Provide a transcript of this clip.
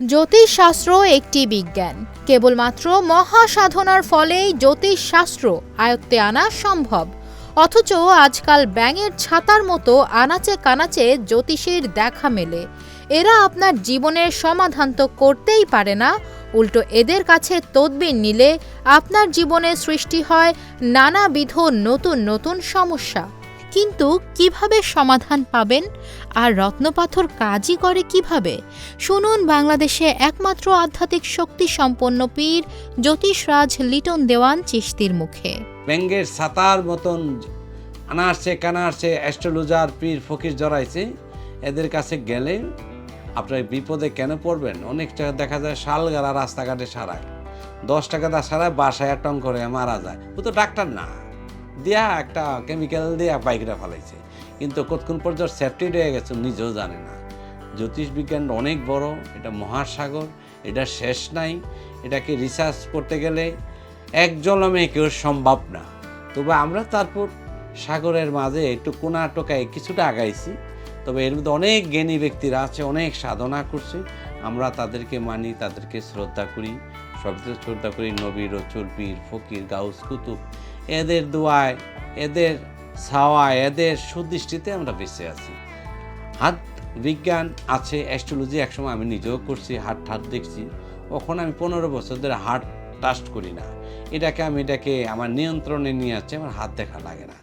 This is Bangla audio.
জ্যোতিষশাস্ত্র একটি বিজ্ঞান। কেবলমাত্র মহাসাধনার ফলেই জ্যোতিষশাস্ত্র আয়ত্তে আনা সম্ভব। অথচ আজকাল ব্যাঙের ছাতার মতো আনাচে কানাচে জ্যোতিষীর দেখা মেলে। এরা আপনার জীবনের সমাধান তো করতেই পারে না। উল্টো এদের কাছে তদবির নিলে আপনার জীবনে সৃষ্টি হয় নানাবিধ নতুন নতুন সমস্যা। কিন্তু কীভাবে সমাধান পাবেন? আর রত্নপাথর কাজই করে কীভাবে? শুনুন, বাংলাদেশে একমাত্র আধ্যাত্মিক শক্তি সম্পন্ন পীর জ্যোতিষরাজ লিটন দেওয়ান চিস্তির মুখে। ব্যাঙ্গের সাতার মতন আনারছে কানারছে অ্যাস্ট্রোলজার পীর ফকির জড়াইছে। এদের কাছে গেলে আপনার বিপদে কেন পড়বেন? অনেক টাকা দেখা যায় শালগালা রাস্তাঘাটে সারায়। দশ টাকা দা সারায় বাসায় টং করে মারা যায়। ও তো ডাক্তার না। দিয়া একটা কেমিক্যাল দিয়ে বাইকটা ফেলাইছে। কিন্তু কতক্ষণ পর্যন্ত সেফটি হয়ে গেছে, নিজেও জানে না। জ্যোতিষ বিজ্ঞান অনেক বড়, এটা মহাসাগর, এটা শেষ নাই। এটাকে রিসার্চ করতে গেলে এক জলমে কেউ সম্ভব না। তবে আমরা তারপর সাগরের মাঝে একটু কোনা টোকায় কিছুটা আগাইছি। তবে এর মধ্যে অনেক জ্ঞানী ব্যক্তিরা আছে, অনেক সাধনা করছে। আমরা তাদেরকে মানি, তাদেরকে শ্রদ্ধা করি। সবচেয়ে শ্রদ্ধা করি নবী রচুল পীর ফকির, গাউস, কুতুব। এদের দোয়ায়, এদের ছাওয়ায়, এদের সুদৃষ্টিতে আমরা বেঁচে আছি। হাত বিজ্ঞান আছে, অ্যাস্ট্রোলজি একসময় আমি নিজেও করছি হাট ঠাট দেখছি। ওখন আমি পনেরো বছর ধরে হাট টাস্ট করি না। এটাকে আমি, এটাকে আমার নিয়ন্ত্রণে নিয়ে আসছি, আমার হাত দেখা লাগে না।